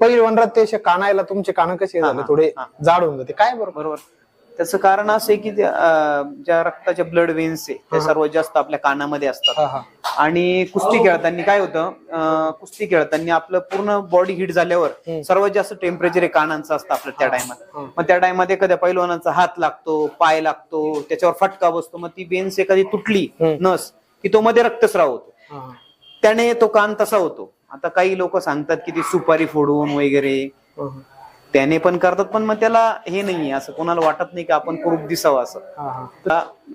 पहिलवान ते कानायला तुमचे कान कसे झाले? थोडे. जाड होऊन जाते. काय बरोबर बरोबर. त्याचं कारण असं आहे की ज्या रक्ताच्या ब्लड वेन्स आहे ते सर्वात जास्त आपल्या कानामध्ये असतात. आणि कुस्ती खेळताना काय होतं कुस्ती खेळताना आपलं पूर्ण बॉडी हिट झाल्यावर सर्वात जास्त टेम्परेचर हे कानांचं असतं आपलं त्या टायमात मग त्या टायमात एखाद्या पैलवानाचा हात लागतो पाय लागतो त्याच्यावर फटका बसतो मग ती बेन्स एखादी तुटली नस की तो मध्ये रक्तस्राव होतो. त्याने तो कान तसा होतो. आता काही लोक सांगतात की ती सुपारी फोडून वगैरे. हा, त्याने पण करतात पण मग त्याला हे नाहीये असं कोणाला वाटत नाही की आपण कुरूप दिसावं असं. हा, हा.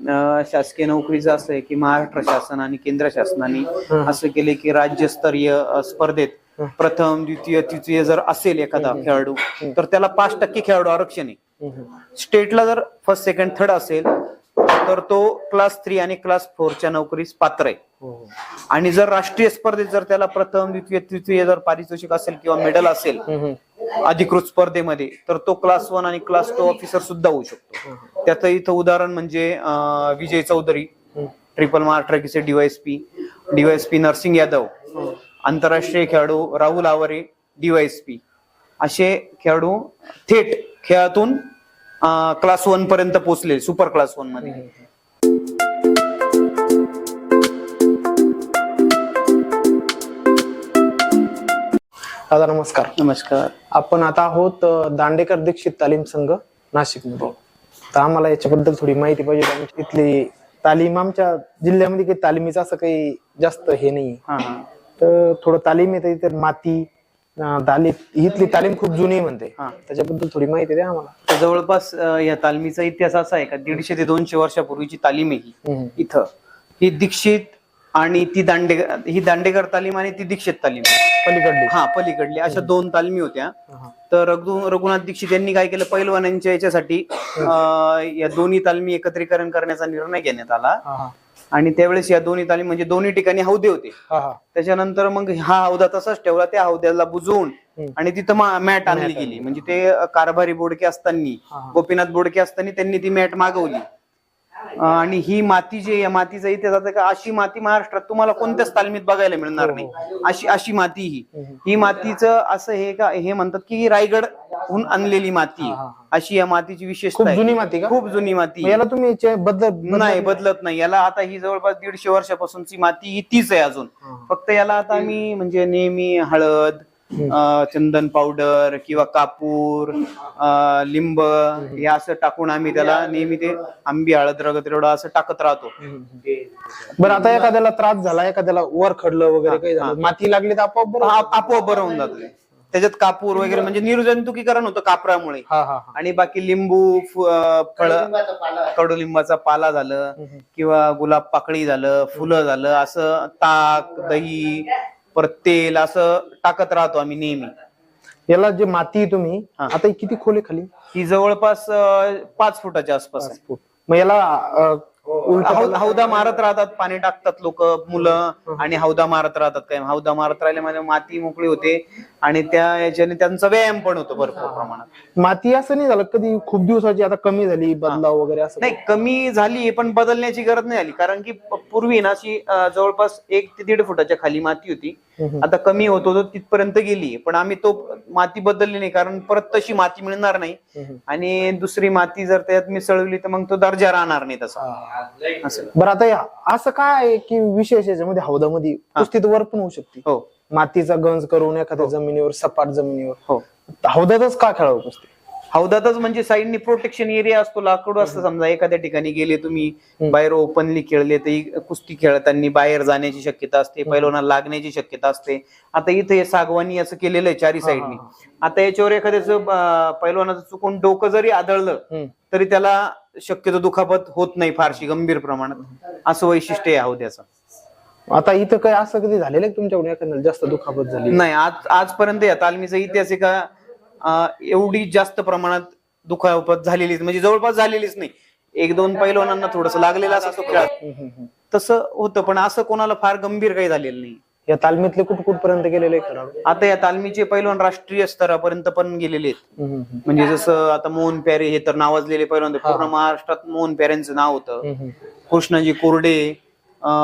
अं, शासकीय नोकरीचं असं आहे की महाराष्ट्र शासन आणि केंद्र शासनाने असं केले की राज्यस्तरीय अं, स्पर्धेत प्रथम द्वितीय तृतीय जर असेल एखादा खेळाडू तर त्याला पाच टक्के खेळाडू आरक्षण आहे. स्टेटला जर फर्स्ट सेकंड थर्ड असेल तर तो क्लास थ्री आणि क्लास फोरच्या नोकरीस पात्र आहे. हो, हो. आणि जर राष्ट्रीय स्पर्धेत जर त्याला प्रथम द्वितीय तृतीय जर पारितोषिक असेल किंवा मेडल असेल. अधिकृत स्पर्धेमध्ये तर तो क्लास वन आणि क्लास टू ऑफिसर सुद्धा होऊ शकतो. त्याचं इथं उदाहरण म्हणजे विजय चौधरी ट्रिपल महाराष्ट्राचे डीवायएसपी डीवायएसपी नरसिंग यादव आंतरराष्ट्रीय खेळाडू राहुल आवरे डीवायएसपी असे खेळाडू थेट खेळातून क्लास वन पर्यंत पोहोचले सुपर क्लास वनमध्ये. दादा नमस्कार. नमस्कार. आपण आता आहोत दांडेकर दीक्षित तालीम संघ नाशिकमध्ये तर आम्हाला याच्याबद्दल थोडी माहिती पाहिजे. इथली तालीम आमच्या जिल्ह्यामध्ये काही तालिमीचं असं काही जास्त हे नाही हा हा. तर थोडं तालीम येते तर माती तालीम इथली तालीम खूप जुनी म्हणते. हा. त्याच्याबद्दल थोडी माहिती द्या आम्हाला. तर जवळपास अं, या तालमीचा इतिहास असा आहे का? दीडशे ते दोनशे वर्षापूर्वीची तालीम आहे ही. हम्म. इथं. ही दीक्षित आणि ती दांडेकर ही दांडेकर तालीम आणि ती दीक्षित तालीम पलीकडली. हा पलीकडली. अशा दोन तालमी होत्या. हा. तर रघु रघुनाथ दीक्षित यांनी काय केलं? पैलवानांच्या याच्यासाठी अं, या दोन्ही तालमी एकत्रीकरण करण्याचा निर्णय घेण्यात आला. हा हा. आणि त्यावेळेस या दोन्ही तालीम म्हणजे दोन्ही ठिकाणी हौदे होते. हा हा. त्याच्यानंतर मग हा हौदा तसाच ठेवला त्या हौद्याला बुजवून हम्म. आणि तिथं मा- मॅट आणली गेली. म्हणजे ते कारभारी बोडके असताना हा. गोपीनाथ बोडके असताना त्यांनी ती मॅट मागवली. आणि ही माती जी आहे, या मातीचा इतिहास आता का अशी माती महाराष्ट्रात तुम्हाला कोणत्याच तालमीत बघायला मिळणार नाही. अशी अशी माती ही. ही मातीचं असं हे का हे म्हणतात की ही रायगडहून आणलेली माती. आहे. हा, हा. अशी या मातीची खूप विशेषता आहे. जुनी माती का? खूप जुनी माती आहे. याला तुम्ही चे- बदल नाही बदलत नाही. याला आता ही जवळपास दीडशे वर्षापासूनची माती ही तीच आहे अजून. फक्त याला आता आम्ही म्हणजे नेहमी हळद चंदन पावडर किंवा कापूर अं, लिंब हे असं टाकून आम्ही त्याला नेहमी ते आंबी हळद रगत एवढं असं टाकत राहतो. बरं आता एखाद्याला त्रास झाला एखाद्याला वर खडलं वगैरे काही झालं माती लागली तर आपोआप आपोआप बरं होऊन जातो. त्याच्यात कापूर वगैरे म्हणजे निर्जंतुकीकरण होतं कापरामुळे. हा हा हा. आणि बाकी लिंबू फळ कडुलिंबाचा पाला. झालं किंवा गुलाब पाकळी झालं फुलं झालं असं ताक दही परत तेल असं टाकत राहतो आम्ही नेहमी. याला जे माती तुम्ही हा. आता ही किती खोली खाली? ही जवळपास अं, पाच फुटाच्या आसपास आहे. मग याला अं, हौ- हौदा मारत राहतात पाणी टाकतात लोक मुलं आणि हौदा मारत राहतात काय हौदा मारत राहिल्यामध्ये माती मोकळी होते आणि त्या याच्याने त्यांचा व्यायाम पण होतो भरपूर प्रमाणात. माती असं नाही झालं कधी खूप दिवसाची आता कमी झाली बदलाव वगैरे असं नाही कमी झाली पण बदलण्याची गरज नाही आली. कारण की पूर्वी ना अशी जवळपास एक ते दीड फुटाच्या खाली माती होती. आता कमी होत होतो तिथपर्यंत गेली. पण आम्ही तो माती बदलली नाही कारण परत तशी माती मिळणार नाही. आणि दुसरी माती जर त्यात मिसळली तर मग तो दर्जा राहणार नाही तसा. बरं आता या- असं काय आहे की विशेष याच्यामध्ये हौदामध्ये कुस्तीत वर पण होऊ शकते? हो. मातीचा गंज करून एखाद्या जमिनीवर सपाट जमिनीवर. हो. हौदातच का खेळावं कुस्ती? हौदातच म्हणजे साईडनी प्रोटेक्शन एरिया असतो लाकूड असतं. समजा एखाद्या ठिकाणी गेले तुम्ही बाहेर ओपनली खेळले तर कुस्ती खेळताना बाहेर जाण्याची शक्यता असते पैलवाना लागण्याची शक्यता असते. आता इथे हे सागवानी असं केलेलं आहे चारी साईडनी. आता याच्यावर एखाद्याचं पैलवानाचं चुकून डोकं जरी आदळलं. तरी त्याला शक्यतो दुखापत होत नाही फारशी गंभीर प्रमाणात. असं वैशिष्ट्य आहे हौद्याचं. आता इथं काय असं कधी झालेलं आहे तुमच्याकडून जास्त दुखापत झाली? नाही आज आजपर्यंत या तालमीचा इतिहास आहे का? अं, एवढी जास्त प्रमाणात दुखापत झालेलीच म्हणजे जवळपास झालेलीच नाही. एक दोन पैलवानांना थोडस लागलेलं असं खेळात. तसं होतं पण असं कोणाला फार गंभीर काही झालेलं नाही. या तालमीतले कुठ कुठपर्यंत गेलेले आता या तालमीचे पैलवान राष्ट्रीय स्तरापर्यंत पण गेलेले आहेत. म्हणजे जसं आता मोहन प्यारे हे तर नावाजलेले पैलवान. पूर्ण महाराष्ट्रात मोहन प्यारेंचं नाव होतं. कृष्णाजी कोरडे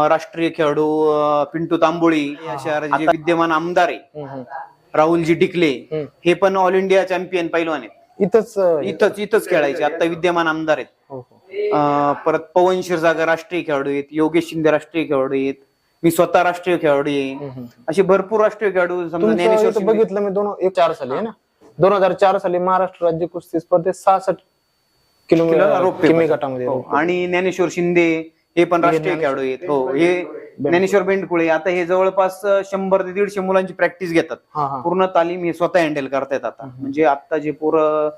राष्ट्रीय खेळाडू पिंटू तांबोळी अशा विद्यमान आमदार आहे. राहुलजी डिकले हम्म. हे पण ऑल इंडिया चॅम्पियन पैलवान आहेत. इथंच अं, इथंच इथंच खेळायचे. आता विद्यमान आमदार आहेत. हो, हो. अं, परत पवन क्षीरसागर राष्ट्रीय खेळाडू आहेत योगेश शिंदे राष्ट्रीय खेळाडू आहेत मी स्वतः राष्ट्रीय खेळाडू आहे. हम्म. असे भरपूर राष्ट्रीय खेळाडू समजा तुमचं ज्ञानेश्वर इथं शिंदे- बघितलं मी दोन एक चार साली आहे ना? दोन हजार चार साली महाराष्ट्र राज्य कुस्ती स्पर्धेत सहासष्ट किलो किलोमीटर. गटामध्ये. हो. आणि ज्ञानेश्वर शिंदे हे पण राष्ट्रीय खेळाडू आहेत. हो हे ज्ञानेश्वर बेंडकुळे आता हे जवळपास शंभर ते दीडशे मुलांची प्रॅक्टिस घेतात. पूर्ण तालीम हे स्वतः हँडल करतायत आता. म्हणजे आता जे पोरं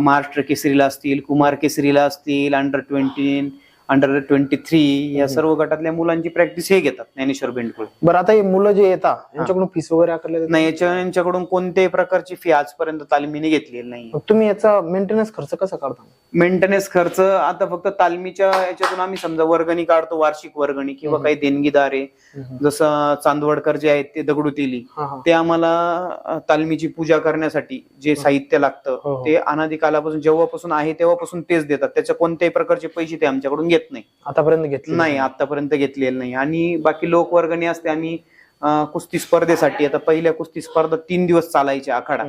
महाराष्ट्र केसरीला असतील कुमार केसरीला असतील under twenty under twenty three या सर्व गटातल्या मुलांची प्रॅक्टिस हे घेतात ज्ञानेश्वर बेंडकुळे. बरं आता हे मुलं जे येतात यांच्याकडून फीस वगैरे आकारले? नाही याच्या यांच्याकडून कोणत्याही प्रकारची फी आजपर्यंत तालमीने घेतलेली नाही. तुम्ही याचा मेंटेनन्स खर्च कसा काढता? मेंटेनन्स खर्च आता फक्त तालमीच्या याच्यातून आम्ही समजा वर्गणी काढतो वार्षिक वर्गणी किंवा काही देणगीदार आहे जसं चांदवडकर जे आहेत ते दगडूतेली हा हा. ते आम्हाला तालमीची पूजा करण्यासाठी जे साहित्य हो, लागतं हो. ते अनादी कालापासून जेव्हापासून आहे तेव्हापासून तेच देतात. त्याच्या कोणत्याही प्रकारचे पैसे ते आमच्याकडून घेत नाही. आतापर्यंत घेतले नाही आतापर्यंत घेतलेले नाही. आणि बाकी लोकवर्गणी असते आम्ही कुस्ती स्पर्धेसाठी आता पहिल्या कुस्ती स्पर्धा तीन दिवस चालायच्या आखाडा.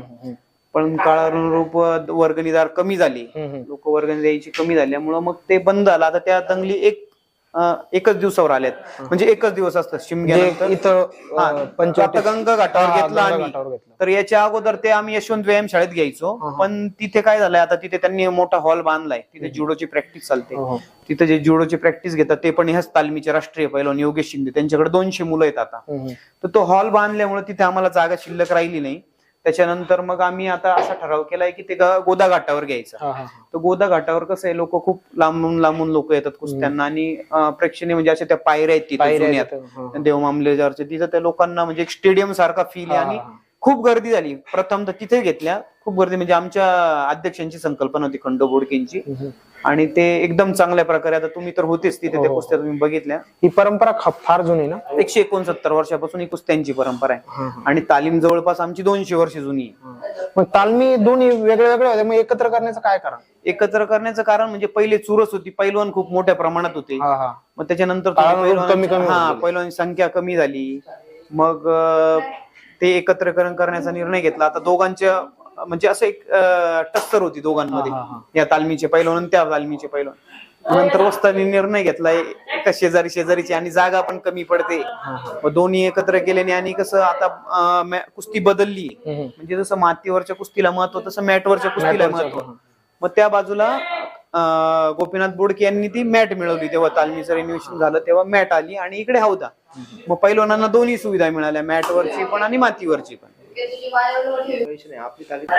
पण काळानुरूप वर्गणीदार कमी झाली. हम्म, हम्म. लोक वर्गणी द्यायची कमी झाल्यामुळं मग ते बंद झालं. आता त्या दंगली एक अं, एकच दिवसावर आल्यात. म्हणजे एकच दिवस असतात जे शिमग्यानंतर इथं हा, आता गंगा घाटावर घेतला आम्ही. तर याच्या अगोदर ते आम्ही यशवंत व्यायाम शाळेत घ्यायचो. हा, हा. पण तिथे काय झालंय आता तिथे त्यांनी मोठा हॉल बांधलाय. तिथे जुडोची प्रॅक्टिस चालते. तिथे जे जुडोची प्रॅक्टिस घेतात ते पण ह्याच तालमीचे राष्ट्रीय पैलवान योगेश शिंदे. त्यांच्याकडे दोनशे मुलं आहेत आता. हम्म, तर तो हॉल बांधल्यामुळे तिथे आम्हाला जागा शिल्लक राहिली नाही. त्याच्यानंतर मग आम्ही आता असा ठराव केलाय की ते गोदा घाटावर घ्यायचं तर गोदा घाटावर कसं आहे लोक खूप लांबून लांबून लोक येतात कुस्त्यांना आणि प्रेक्षणीय म्हणजे अशा त्या पायऱ्या आहेत तिथे हा, हा. देव मामलेजारच्या तिथं त्या लोकांना म्हणजे एक स्टेडियम सारखा फील आहे आणि. खूप गर्दी झाली. प्रथम तर तिथे घेतल्या. खूप गर्दी. म्हणजे आमच्या अध्यक्षांची संकल्पना होती खंडो बोडकेंची. आणि ते एकदम चांगल्या प्रकारे आता तुम्ही तर होतेच तिथे हो, त्या हो. कुस्त्या तुम्ही बघितल्या. ही परंपरा फार जुनी ना? एकशे एकोणसत्तर वर्षापासून ही कुस्त्यांची परंपरा आहे. हा, हा. आणि तालीम जवळपास आमची दोनशे वर्ष जुनी आहे. मग तालमी दोन्ही वेगळे वेगळे होते. मग एकत्र करण्याचं काय कारण? एकत्र करण्याचं कारण म्हणजे पहिले चुरस होती. पैलवान खूप मोठ्या प्रमाणात होते. हा हा. मग त्याच्यानंतर पैलवानांची- हा संख्या कमी झाली. मग ते एकत्रकरण करण्याचा निर्णय घेतला. आता दोघांच्या म्हणजे असं एक टक्कर होती दोघांमध्ये. या तालमीचे पैलवान आणि त्या तालमीचे पैलवान. नंतर वस्तानी निर्णय घेतलाय एका शेजारी शेजारीची आणि जागा पण कमी पडते. दोन्ही एकत्र केल्याने आणि कसं आता कुस्ती बदलली. म्हणजे जसं मातीवरच्या कुस्तीला महत्त्व तसं मॅटवरच्या कुस्तीला महत्त्व. मग त्या बाजूला गोपीनाथ बोडके यांनी ती मॅट मिळवली. तेव्हा तालमीचं रिन्युएशन झालं तेव्हा मॅट आली आणि इकडे हौदा. मग पैलवानांना दोन्ही सुविधा मिळाल्या मॅटवरची पण आणि मातीवरची पण.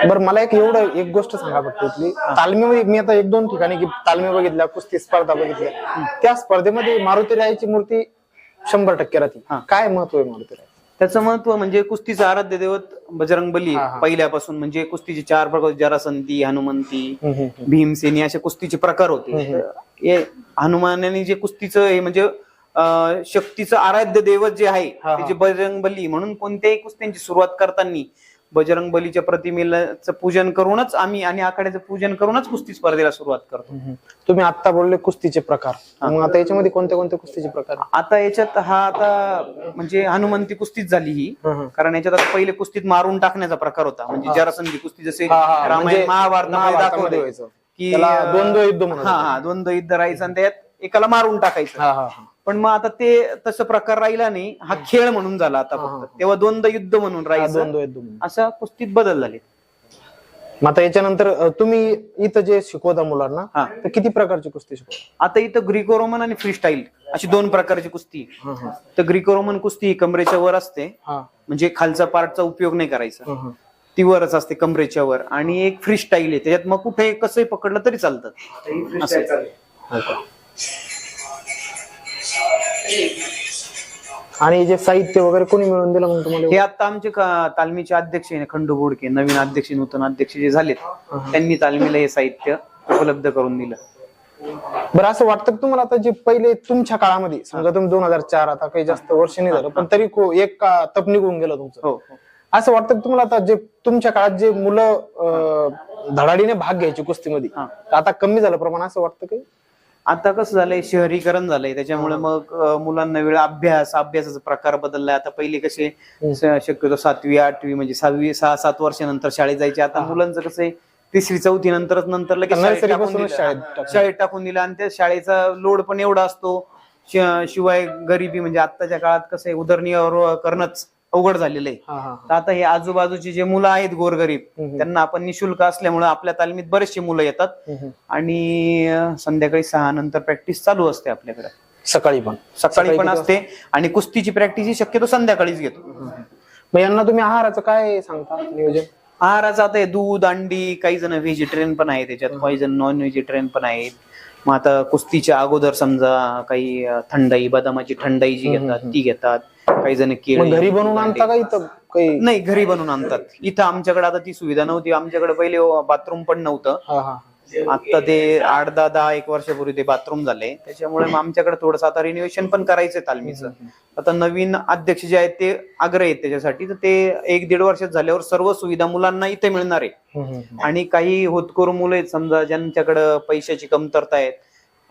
बरं मला एक एवढं एक गोष्ट सांगा फक्त इथली. तालमीमध्ये मी आता एक दोन ठिकाणी की तालमी बघितल्या कुस्ती स्पर्धा बघितल्या. त्या स्पर्धेमध्ये मारुती रायाची मूर्ती शंभर टक्के राहते. हा. काय महत्त्व आहे मारुती राय? त्याचं महत्त्व म्हणजे कुस्तीचं आराध्य दैवत बजरंग बली. पहिल्यापासून म्हणजे कुस्तीचे चार प्रकार जरासंती हनुमंती भीमसेनी असे कुस्तीचे प्रकार होते. हे हनुमानाने जे कुस्तीचं हे म्हणजे शक्तीचं आराध्य दैवत जे आहे ते. जे बजरंग बली म्हणून कोणत्याही कुस्त्यांची सुरुवात करताना बजरंग बलीच्या प्रतिमेचं पूजन करूनच आम्ही आणि आखाड्याचं पूजन करूनच कुस्ती स्पर्धेला सुरुवात करतो. तुम्ही आता बोलले कुस्तीचे प्रकार. मग आता याच्यामध्ये कोणते कोणते कुस्तीचे प्रकार? आता याच्यात हा आता म्हणजे हनुमंती कुस्तीच झाली ही. कारण याच्यात आता पहिले कुस्तीत मारून टाकण्याचा प्रकार होता. म्हणजे जरासंधी कुस्ती जसे रामायण म्हणजे महाभारतामध्ये महाभारतामध्ये दाखवले. की द्वंद्व युद्ध हा द्वंद्व युद्ध राहायचं आणि त्यात एकाला मारून टाकायचं. पण मग आता ते तसं प्रकार राहिला नाही हा खेळ म्हणून झाला आता. फक्त तेव्हा द्वंद्व युद्ध म्हणून राहायचं द्वंद्व युद्ध म्हणून. अशा कुस्तीत बदल झाले मग आता याच्यानंतर तुम्ही इथं जे शिकवता मुलांना हा. तर किती प्रकारची कुस्ती शिकवता आता इथं ग्रीको रोमन आणि फ्री स्टाईल अशी दोन प्रकारची कुस्ती. हा, हा. तर ग्रीको रोमन कुस्ती ही कमरेच्या वर असते म्हणजे खालचा पार्टचा उपयोग नाही करायचा. ती वरच असते कमरेच्या वर आणि एक फ्री स्टाईल आहे त्याच्यात मग कुठे कसंही पकडलं तरी चालतं असं? आणि जे साहित्य वगैरे कोणी मिळून दिलं मग तुम्हाला? हे आता आमचे का- तालमीचे अध्यक्ष आहे ना, खंडू बोडके नवीन अध्यक्ष नूतन अध्यक्ष जे झालेत त्यांनी तालमीला हे साहित्य उपलब्ध करून दिलं. बरं असं वाटतं का तुम्हाला आता जे पहिले तुमच्या काळामध्ये समजा तुम्ही दोन हजार चार आता काही जास्त वर्ष नाही झालं पण तरी को- एक का तप निघून गेलं तुमचं? हो हो. असं वाटतं का तुम्हाला आता जे तुमच्या काळात जे मुलं अं, धडाडीने भाग घ्यायचे कुस्तीमध्ये हा. तर आता कमी झालं प्रमाण असं वाटतं की? आता कसं झालंय शहरीकरण झालंय. त्याच्यामुळे मग अं, मुलांना वेळ अभ्यास अभ्यासाचा प्रकार बदललाय. आता पहिले कसे श- शक्यतो सातवी आठवी म्हणजे सहावी सहा सात वर्षानंतर शाळेत जायचे. आता मुलांचं कसं आहे तिसरी चौथी नंतरच नंतर लगेच शाळेत Nursery टाकून पासूनच दिलं. शाळेत हा, टाकून. शाळेत टाकून दिला आणि त्या शाळेचा लोड पण एवढा असतो. शि- शिवाय गरिबी म्हणजे आताच्या काळात कसं आहे उदरनिर्वाह करणंच अवघड झालेलं आहे. हा हा तर आता हे आजूबाजूची जे मुलं आहेत गोरगरीब हम्म. त्यांना आपण निशुल्क असल्यामुळे आपल्या तालमीत बरेचशी मुलं येतात. आणि अं, संध्याकाळी सहा नंतर प्रॅक्टिस चालू असते आपल्याकडे. सकाळी पण. सकाळी पण किती असते आणि कुस्तीची प्रॅक्टिस ही शक्यतो संध्याकाळीच घेतो. मग यांना तुम्ही आहाराचं काय सांगता नियोजन? आहाराचं आता हे दूध अंडी काही जण व्हेजिटेरियन पण आहे त्याच्यात काही जण नॉन व्हेजिटेरियन पण आहेत. मग आता कुस्तीच्या अगोदर समजा काही अं, थंडाई बदामाची थंडाई जी घेतात ती घेतात. काही जण मग केळी घरी बनवून आणता का इथं काही? नाही घरी बनवून आणतात. इथं आमच्याकडे आता ती सुविधा नव्हती. आमच्याकडे पहिले बाथरूम पण नव्हतं. हा हा. आता ते आठ दहा दहा एक वर्षापूर्वी ते बाथरूम झाले. त्याच्यामुळे मग आमच्याकडे थोडस आता रिनोव्हेशन पण करायचंय तालमीचं. आता नवीन अध्यक्ष जे आहेत ते आग्रह आहेत त्याच्यासाठी. तर ते एक दीड वर्षात झाल्यावर सर्व सुविधा मुलांना इथे मिळणार आहे. हम्म, हम्म. आणि काही होतकरू मुलं आहेत समजा ज्यांच्याकडे पैशाची कमतरता आहेत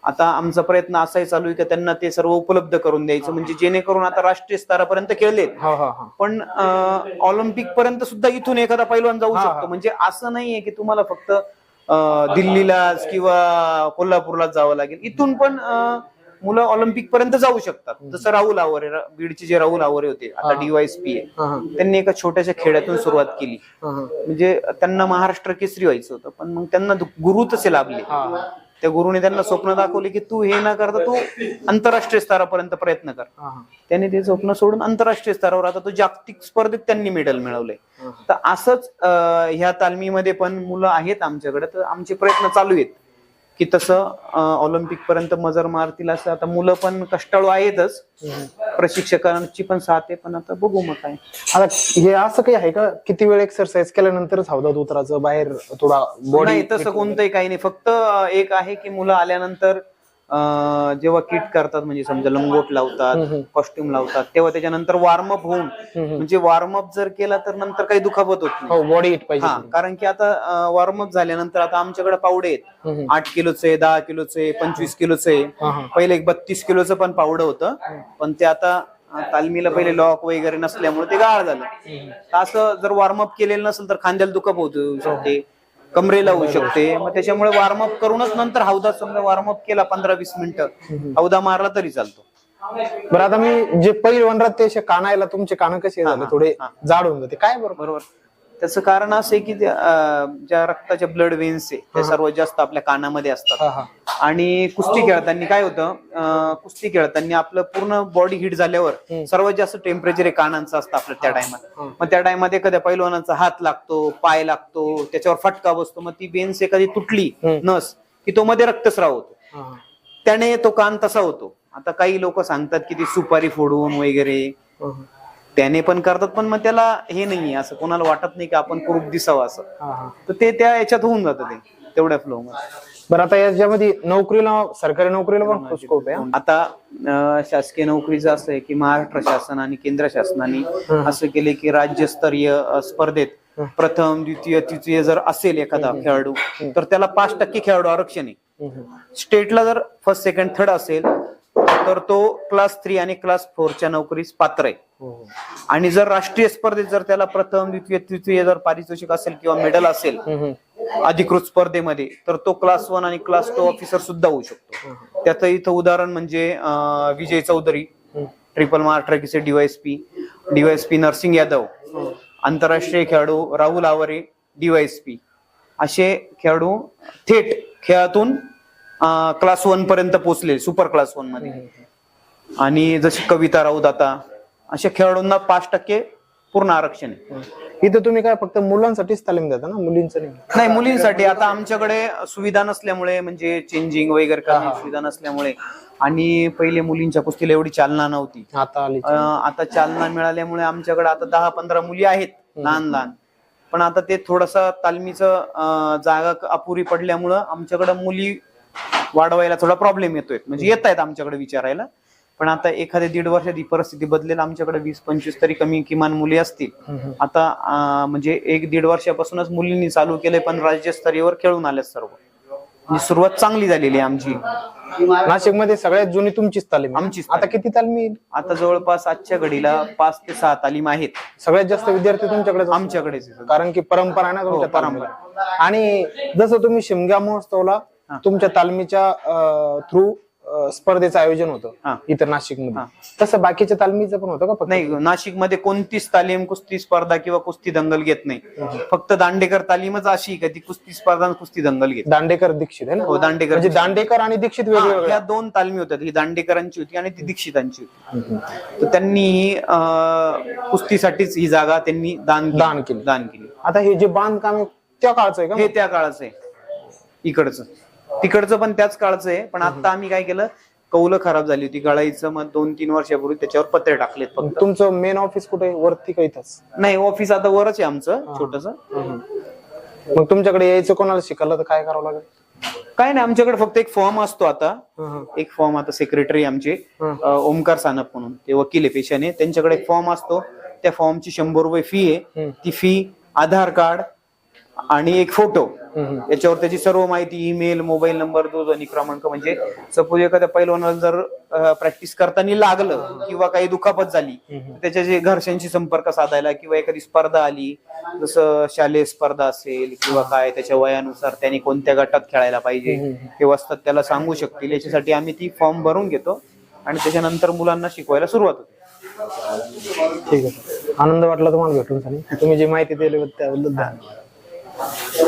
आता आमचा प्रयत्न असाही चालू आहे की त्यांना ते सर्व उपलब्ध करून द्यायचं म्हणजे जेणेकरून आता राष्ट्रीय स्तरापर्यंत खेळलेत पण ऑलिम्पिक पर्यंत सुद्धा इथून एखादा पैलवान जाऊ. शकतो. म्हणजे असं नाहीये की तुम्हाला फक्त दिल्लीलाच किंवा कोल्हापूरलाच जावं लागेल. इथून पण मुलं ऑलिम्पिक पर्यंत जाऊ शकतात. जसं राहुल आवरे बीडचे जे राहुल आवरे होते आता डीवायसपी आहे. त्यांनी एका छोट्याशा खेड्यातून सुरुवात केली. म्हणजे त्यांना महाराष्ट्र केसरी व्हायचं होतं पण मग त्यांना गुरु तसे लाभले. त्या गुरुने त्यांना स्वप्न दाखवले की तू हे न करता तू आंतरराष्ट्रीय स्तरापर्यंत प्रयत्न कर. त्यांनी ते स्वप्न सोडून आंतरराष्ट्रीय स्तरावर आता तो जागतिक स्पर्धेत त्यांनी मेडल मिळवलंय तर असंच ह्या तालमीमध्ये पण मुलं आहेत आमच्याकडे तर आमचे प्रयत्न चालू आहेत. की तसं ऑलिम्पिक पर्यंत मजर मारतील असं आता मुलं पण कष्टाळू आहेतच. प्रशिक्षकांची पण साथ आहे पण आता बघू मग काय. आता हे असं काही आहे का? किती वेळ एक्सरसाइज केल्यानंतरच हौदात उतरायचं बाहेर थोडा बॉडी नाही तसं कोणतंही काही नाही. फक्त एक आहे की मुलं आल्यानंतर जेव्हा किट करतात म्हणजे समजा लंगोट लावतात कॉस्ट्युम लावतात तेव्हा त्याच्यानंतर वॉर्मअप होऊन म्हणजे वॉर्मअप जर केला तर नंतर काही दुखापत होत नाही. हो बॉडी हा कारण की आता वॉर्मअप झाल्यानंतर आता आमच्याकडे पावडे आहेत. आठ किलोचे दहा किलोचे पंचवीस किलोचे हा, हा. पहिले एक बत्तीस किलोचं पण पावडं होतं. पण ते आता तालमीला पहिले लॉक वगैरे नसल्यामुळे ते गाळ झालं. असं जर वॉर्मअप केलेलं नसेल तर खांद्याला दुखापत होऊ शकते. कमरेला होऊ शकते. मग त्याच्यामुळे वॉर्मअप करूनच नंतर हौदा समजा वॉर्मअप केला पंधरा वीस मिनिटं. हौदा मारला तरी चालतो. बरं आता मी जे पहिलवान राहते कानायला तुमचे कान कसे झाले? थोडे जाड होऊन जाते. काय बरोबर? बरोबर. त्याचं कारण असं आहे की अं, ज्या रक्ताच्या ब्लड वेन्स आहे ते सर्वात जास्त आपल्या कानामध्ये असतात. हा हा. आणि कुस्ती खेळताना काय होतं अं, कुस्ती खेळताना आपलं पूर्ण बॉडी हिट झाल्यावर सर्वात जास्त टेम्परेचर आहे कानांचं असतं आपलं त्या टायमात मग त्या टायमात एखाद्या पैलवानाचा हात लागतो पाय लागतो त्याच्यावर फटका बसतो मग ती बेन्स एखादी तुटली नस की तो मध्ये रक्तस्राव होतो. हा, हा. त्याने तो कान तसा होतो. आता काही लोक सांगतात की ती सुपारी फोडून वगैरे हा, हा. त्याने पण करतात पण मग त्याला हे नाहीये असं कोणाला वाटत नाही की आपण कुरूप दिसावं असं हा, हा. तर ते त्या याच्यात होऊन जातं ते तेवढ्या फ्लो बरं आता याच्यामध्ये नोकरीला सरकारी नोकरीला पण खूप स्कोप आहे हा? आता अं, शासकीय नोकरीचं असं आहे की महाराष्ट्र शासन आणि केंद्र शासनाने असं केले की राज्यस्तरीय अं, स्पर्धेत प्रथम द्वितीय तृतीय जर असेल एखादा खेळाडू तर त्याला पाच टक्के खेळाडू आरक्षण आहे हम्म, हम्म. स्टेटला जर फर्स्ट सेकंड थर्ड असेल तर तो क्लास थ्री आणि क्लास फोरच्या नोकरीस पात्र आहे. आणि जर राष्ट्रीय स्पर्धेत जर त्याला प्रथम द्वितीय तृतीय जर पारितोषिक असेल किंवा मेडल असेल. अधिकृत स्पर्धेमध्ये तर तो क्लास वन आणि क्लास टू ऑफिसर सुद्धा होऊ शकतो. त्याचं इथं उदाहरण म्हणजे विजय चौधरी ट्रिपल महाराष्ट्र किसे डीवायसपी डीवायसपी नरसिंग यादव आंतरराष्ट्रीय खेळाडू राहुल आवरे डीवायसपी असे खेळाडू थेट खेळातून क्लास वन पर्यंत पोहोचले सुपर क्लास वनमध्ये. आणि जशी कविता राऊत आता अशा खेळाडूंना पाच टक्के पूर्ण आरक्षण आहे. इथं तुम्ही काय फक्त मुलांसाठीच तालीम देता ना? मुलींचं नाही. नाही मुलींसाठी. आता आमच्याकडे सुविधा नसल्यामुळे म्हणजे चेंजिंग वगैरे करण्याची सुविधा नसल्यामुळे आणि पहिले मुलींच्या कुस्तीला एवढी चालना नव्हती. आता आली अं, आता चालना मिळाल्यामुळे आमच्याकडे आता दहा पंधरा मुली आहेत लहान लहान. पण आता ते थोडस तालमीचं अं, जागा क- अपुरी पडल्यामुळं आमच्याकडे मुली वाढवायला थोडा प्रॉब्लेम येतोय. म्हणजे येत आहेत आमच्याकडे विचारायला. पण आता एखाद्या दीड वर्षात ही परिस्थिती बदलेल आमच्याकडे वीस पंचवीस तरी कमी किमान मुली असतील. आता म्हणजे एक दीड वर्षापासूनच मुलींनी चालू केलंय पण राज्यस्तरीयवर खेळून आल्यात सर्व. म्हणजे सुरुवात चांगली झालेली आहे आमची. नाशिकमध्ये सगळ्यात जुनी तुमचीच तालीम आहे. आमचीच आता किती तालीम आता जवळपास आजच्या घडीला पाच ते सहा तालीम आहेत. सगळ्यात जास्त विद्यार्थी तुमच्याकडे आमच्याकडेच आहेत. कारण की परंपरा आहे ना तुमच्या हो, तालमीला. आणि जसं तुम्ही शिमगा महोत्सवला तुमच्या तालमीच्या थ्रू स्पर्धेचं आयोजन हा. होतं इथं नाशिकमध्ये तसं बाकीच्या तालमीचं पण होतं का फक्त? नाही नाशिकमध्ये कोणतीच तालीम कुस्ती स्पर्धा किंवा कुस्ती दंगल घेत नाही. फक्त दांडेकर तालीमच अशी आहे का ती कुस्ती स्पर्धा आणि कुस्ती दंगल घेत दांडेकर दीक्षित आहे ना? हो दांडेकर म्हणजे दांडेकर आणि दीक्षित वेगवेगळे या दोन तालमी होत्या ही दांडेकरांची होती आणि ती दीक्षितांची होती. तर त्यांनी अं, कुस्तीसाठीच ही जागा त्यांनी दान. दान केली. दान केली. आता हे जे बांधकाम आहे त्या काळचं आहे का हे त्या काळाचं आहे. इकडचं. तिकडचं पण त्याच काळचं आहे. पण आता आम्ही काय केलं कौलं खराब झाली होती गळाईचं मग दोन तीन वर्षापूर्वी त्याच्यावर पत्रे टाकलेत फक्त. तुमचं मेन ऑफिस कुठे आहे? वरती का इथंच? नाही ऑफिस आता वरच आहे आमचं छोटस. मग तुमच्याकडे यायचं कोणाला? शिकायला तर काय करावं लागेल? काय नाही आमच्याकडे फक्त एक फॉर्म असतो आता. एक फॉर्म आता सेक्रेटरी आमचे. हं. अ, ओमकार सानप म्हणून. ते वकील आहे पेशाने त्यांच्याकडे एक फॉर्म असतो. त्या फॉर्मची शंभर रुपये फी आहे. हं. ती फी आधार कार्ड आणि एक फोटो. याच्यावर त्याची सर्व माहिती ईमेल मोबाईल नंबर दूरध्वनी क्रमांक म्हणजे सपोज एखाद्या पैलवानाला जर प्रॅक्टिस करताना लागलं किंवा काही दुखापत झाली त्याच्या जे घरच्यांशी संपर्क साधायला किंवा एखादी स्पर्धा आली जसं शालेय स्पर्धा असेल किंवा काय त्याच्या वयानुसार त्याने कोणत्या गटात खेळायला पाहिजे हे वस्तात त्याला सांगू शकतील. याच्यासाठी आम्ही ती फॉर्म भरून घेतो आणि त्याच्यानंतर मुलांना शिकवायला सुरुवात होते. ठीक आहे. आनंद वाटला तुम्हाला भेटून तुम्ही जी माहिती दिली त्याबद्दल धन्यवाद. えっ?